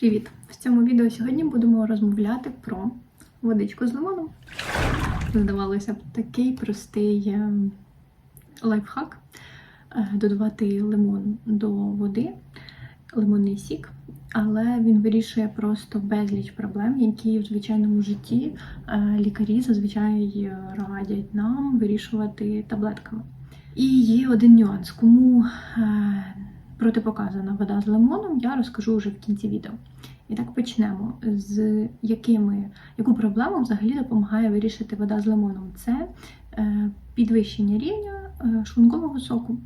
Привіт! В цьому відео сьогодні будемо розмовляти про водичку з лимоном. Здавалося б, такий простий е, лайфхак е, додавати лимон до води, лимонний сік, але він вирішує просто безліч проблем, які в звичайному житті е, лікарі зазвичай радять нам вирішувати таблетками. І є один нюанс, кому протипоказана вода з лимоном, я розкажу вже в кінці відео. І так почнемо. З якими, яку проблему взагалі допомагає вирішити вода з лимоном? Це е, підвищення рівня е, шлункового соку.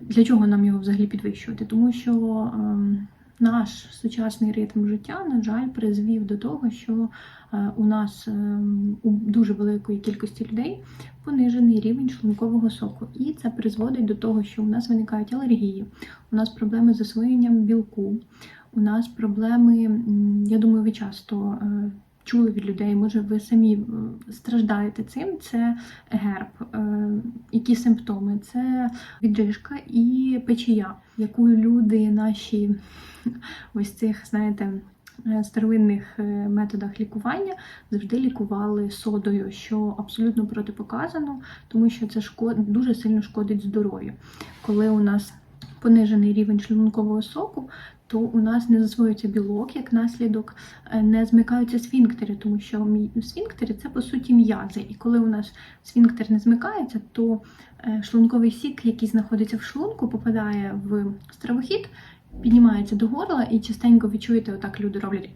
Для чого нам його взагалі підвищувати? Тому що е, наш сучасний ритм життя, на жаль, призвів до того, що е, у нас е, у дуже великої кількості людей понижений рівень шлункового соку. І це призводить до того, що у нас виникають алергії, у нас проблеми з засвоєнням білку, у нас проблеми, я думаю, ви часто е, чули від людей, може, ви самі е, страждаєте цим. Це герб. Е, Які симптоми? Це відрижка і печія, яку люди наші ось цих, знаєте, старовинних е, методах лікування завжди лікували содою, що абсолютно протипоказано, тому що це шкод... дуже сильно шкодить здоров'ю. Коли у нас понижений рівень шлункового соку, то у нас не засвоюється білок, як наслідок е, не змикаються сфінктери, тому що сфінктери це по суті м'язи. І коли у нас сфінктер не змикається, то е, шлунковий сік, який знаходиться в шлунку, попадає в стравохід, піднімається до горла, і частенько ви чуєте, отак люди роблять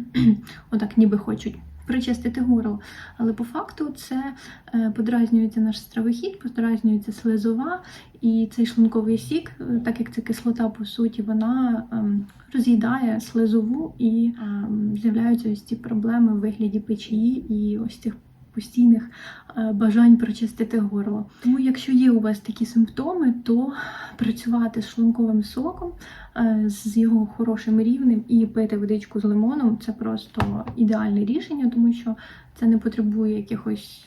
отак, ніби хочуть. Причистити горло, але по факту це е, подразнюється наш стравохід, подразнюється слизова, і цей шлунковий сік, е, так як це кислота, по суті, вона ем, роз'їдає слизову і ем, з'являються ось ці проблеми в вигляді печії і ось цих постійних е, бажань прочистити горло. Тому, якщо є у вас такі симптоми, то працювати з шлунковим соком, е, з його хорошим рівнем і пити водичку з лимоном це просто ідеальне рішення, тому що це не потребує якихось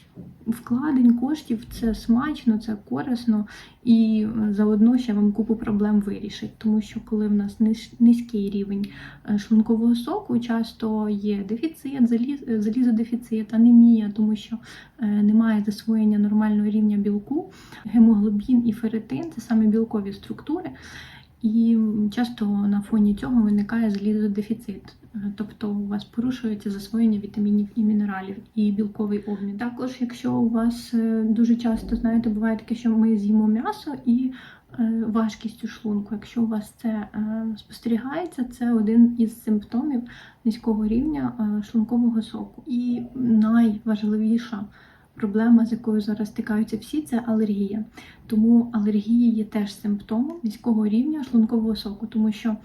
вкладень, коштів, це смачно, це корисно і заодно ще вам купу проблем вирішить. Тому що коли в нас низький рівень е, шлункового соку, часто є дефіцит, заліз, залізодефіцит, анемія, тому що е, немає засвоєння нормального рівня білку, гемоглобін і ферритин це саме білкові структури. І часто на фоні цього виникає залізодефіцит, тобто у вас порушується засвоєння вітамінів і мінералів і білковий обмін. Також, якщо у вас е, дуже часто знаєте, буває таке, що ми з'їмо м'ясо і е, важкість у шлунку. Якщо у вас це е, спостерігається, це один із симптомів низького рівня шлункового соку. І найважливіша проблема, з якою зараз стикаються всі, це алергія. Тому алергія є теж симптомом низького рівня шлункового соку, тому що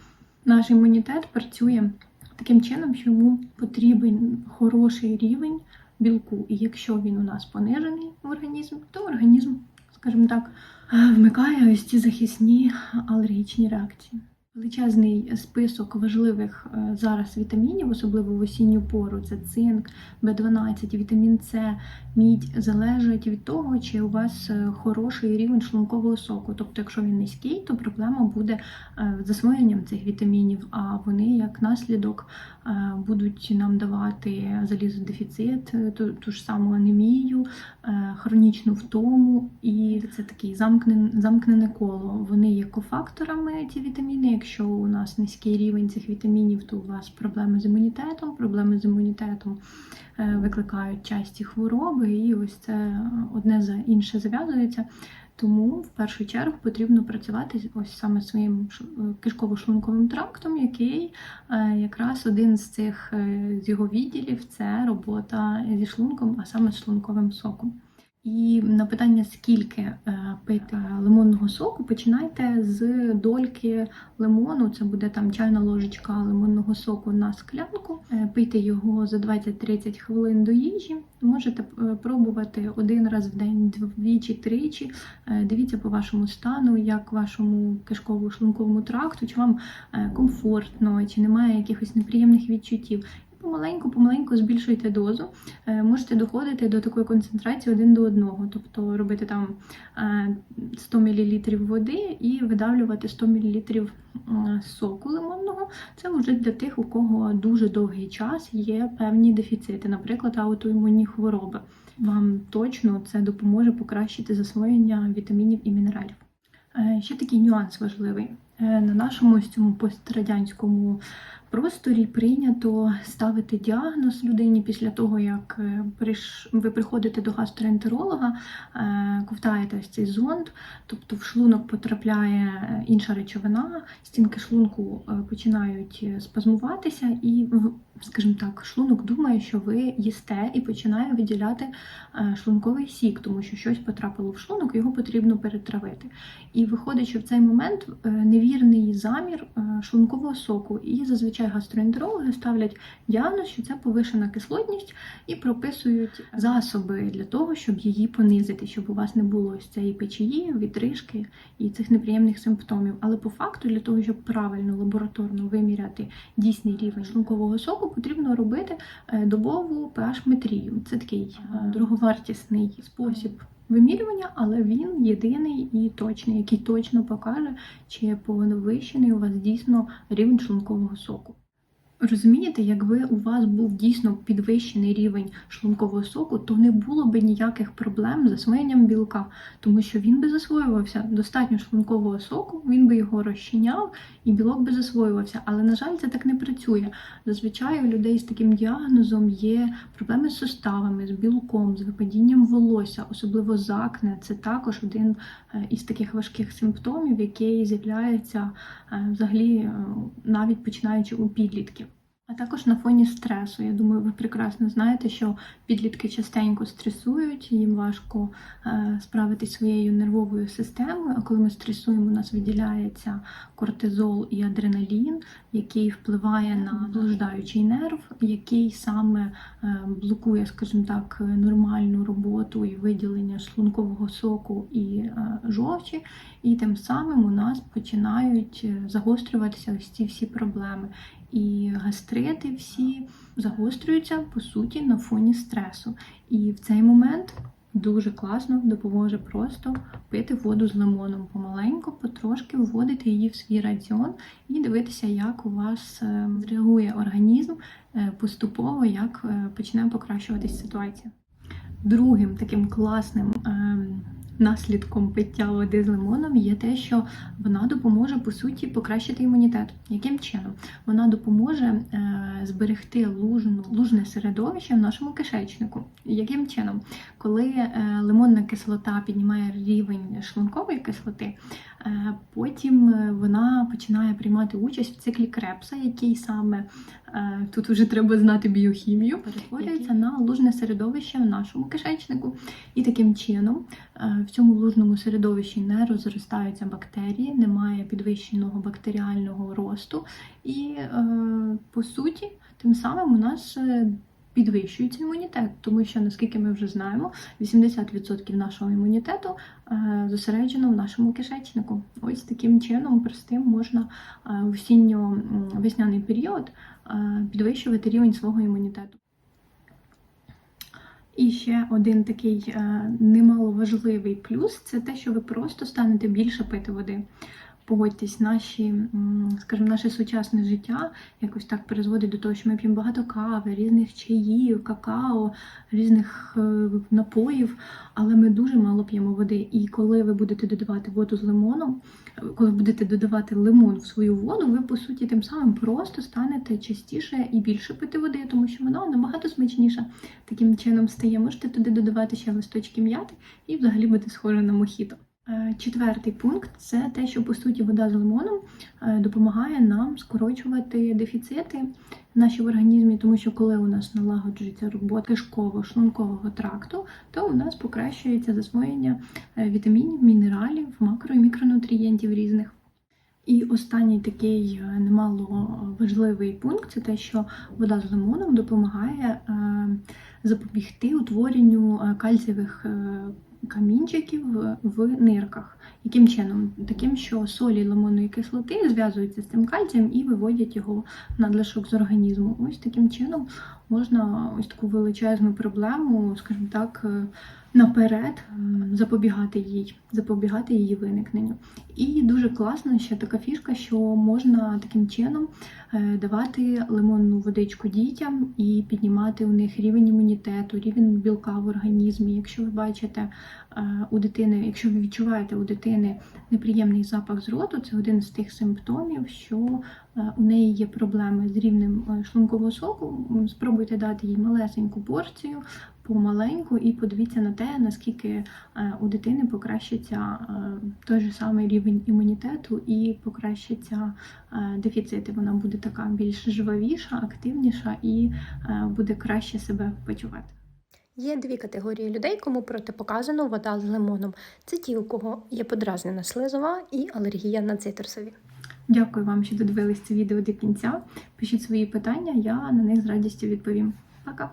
наш імунітет працює таким чином, що йому потрібен хороший рівень білку. І якщо він у нас понижений в організмі, то організм, скажімо так, вмикає ось ці захисні алергічні реакції. Величезний список важливих е, зараз вітамінів, особливо в осінню пору, це цинк, В12, вітамін С, мідь, залежить від того, чи у вас е, хороший рівень шлункового соку. Тобто, якщо він низький, то проблема буде е, з засвоєнням цих вітамінів, а вони як наслідок будуть нам давати залізодефіцит, ту, ж саму анемію, хронічну втому, і це замкнене, замкнене коло. Вони є кофакторами, ці вітаміни. Якщо у нас низький рівень цих вітамінів, то у вас проблеми з імунітетом. Проблеми з імунітетом е, викликають часті хвороби, і ось це одне за інше зав'язується. Тому в першу чергу потрібно працювати ось саме своїм е, кишково-шлунковим трактом, який е, якраз один з цих з його відділів це робота зі шлунком, а саме з шлунковим соком. І на питання, скільки е, пити лимонного соку, починайте з дольки лимону. Це буде там чайна ложечка лимонного соку на склянку. Е, Пийте його за 20-30 хвилин до їжі. Можете е, пробувати один раз в день, двічі, тричі. Е, Дивіться по вашому стану, як вашому кишково-шлунковому тракту, чи вам комфортно, чи немає якихось неприємних відчуттів. І помаленьку, помаленьку збільшуйте дозу. Е, Можете доходити до такої концентрації один до одного, тобто робити там е, 100 мл води і видавлювати 100 мл е, соку лимонного. Це вже для тих, у кого дуже довгий час є певні дефіцити, наприклад, аутоімунні хвороби. Вам точно це допоможе покращити засвоєння вітамінів і мінералів. Е, Ще такий нюанс важливий. Е, На нашому цьому пострадянському просторі прийнято ставити діагноз людині після того, як е, ви приходите до гастроентеролога, е, ковтаєте ось цей зонд, тобто в шлунок потрапляє е, інша речовина, стінки шлунку починають спазмуватися, і, скажімо так, шлунок думає, що ви їсте і починає виділяти шлунковий сік, тому що щось потрапило в шлунок, його потрібно перетравити. І виходить, що в цей момент невірний замір шлункового соку, і зазвичай гастроентерологи ставлять діагноз, що це повишена кислотність, і прописують засоби для того, щоб її понизити, щоб у вас не було ось цієї печії, відрижки і цих неприємних симптомів. Але по факту, для того, щоб правильно лабораторно виміряти дійсний рівень шлункового соку, потрібно робити е, добову pH-метрію. Це такий е, дороговартісний спосіб вимірювання, але він єдиний і точний, який точно покаже, чи повищений у вас дійсно рівень шлункового соку. Розумієте, якби у вас був дійсно підвищений рівень шлункового соку, то не було би ніяких проблем з засвоєнням білка, тому що він би засвоювався достатньо шлункового соку, він би його розчиняв і білок би засвоювався. Але на жаль, це так не працює. Зазвичай у людей з таким діагнозом є проблеми з суставами, з білком, з випадінням волосся, особливо закне. Це також один е, із таких важких симптомів, який з'являється е, взагалі е, навіть починаючи у підлітків. А також на фоні стресу. Я думаю, ви прекрасно знаєте, що підлітки частенько стресують, їм важко е, справитися своєю нервовою системою. А коли ми стресуємо, у нас виділяється кортизол і адреналін, який впливає на блуждаючий нерв, який саме е, блокує, скажімо так, нормальну роботу і виділення шлункового соку і е, жовчі, і тим самим у нас починають загострюватися ось ці всі проблеми. І гастрити всі загострюються по суті на фоні стресу. І в цей момент дуже класно допоможе просто пити воду з лимоном помаленьку, потрошки вводити її в свій раціон і дивитися, як у вас е, реагує організм е, поступово, як е, почне покращуватись ситуація. Другим таким класним ем, наслідком пиття води з лимоном є те, що вона допоможе по суті покращити імунітет. Яким чином? Вона допоможе е, зберегти лужну, лужне середовище в нашому кишечнику. Яким чином? Коли е, лимонна кислота піднімає рівень шлункової кислоти, е, потім вона починає приймати участь в циклі крепса, який саме тут вже треба знати біохімію, перетворюється на лужне середовище в нашому кишечнику. І таким чином в цьому лужному середовищі не розростаються бактерії, немає підвищеного бактеріального росту, і е, по суті, тим самим у нас е, підвищується імунітет, тому що наскільки ми вже знаємо, 80% нашого імунітету е, зосереджено в нашому кишечнику. Ось таким чином простим можна в осінньо-весняний період підвищувати рівень свого імунітету. І ще один такий е, немаловажливий плюс це те, що ви просто станете більше пити води. Погодьтесь, наші, скажімо, наше сучасне життя якось так призводить до того, що ми п'ємо багато кави, різних чаїв, какао, різних е, напоїв, але ми дуже мало п'ємо води. І коли ви будете додавати воду з лимоном, е, коли будете додавати лимон в свою воду, ви по суті тим самим просто станете частіше і більше пити води, тому що вона набагато смачніша. Таким чином стає. Можете туди додавати ще листочки м'яти і взагалі буде схоже на мохіто. Е, Четвертий пункт це те, що по суті вода з лимоном е, допомагає нам скорочувати дефіцити наші в організмі, тому що коли у нас налагоджується робота кишково-шлункового тракту, то у нас покращується засвоєння е, вітамінів, мінералів, макро і мікронутрієнтів різних. І останній такий немало важливий пункт це те, що вода з лимоном допомагає запобігти утворенню кальцієвих камінчиків в нирках. Яким чином? Таким, що солі лимонної кислоти зв'язуються з цим кальцієм і виводять його надлишок з організму. Ось таким чином можна ось таку величезну проблему, скажімо так, е, наперед запобігати їй, запобігати її виникненню. І дуже класна ще така фішка, що можна таким чином е, давати лимонну водичку дітям і піднімати у них рівень імунітету, рівень білка в організмі. Якщо ви бачите у дитини, якщо ви відчуваєте у дитини неприємний запах з роту, це один з тих симптомів, що е, у неї є проблеми з рівнем е, шлункового соку. Спробуйте дати їй малесеньку порцію, помаленьку, і подивіться на те, наскільки е, у дитини покращиться е, той же самий рівень імунітету і покращаться е, дефіцити. Вона буде така більш жвавіша, активніша і е, буде краще себе почувати. Є дві категорії людей, кому протипоказано вода з лимоном. Це ті, у кого є подразнена слизова і алергія на цитрусові. Дякую вам, що додивились це відео до кінця. Пишіть свої питання, я на них з радістю відповім. Пока!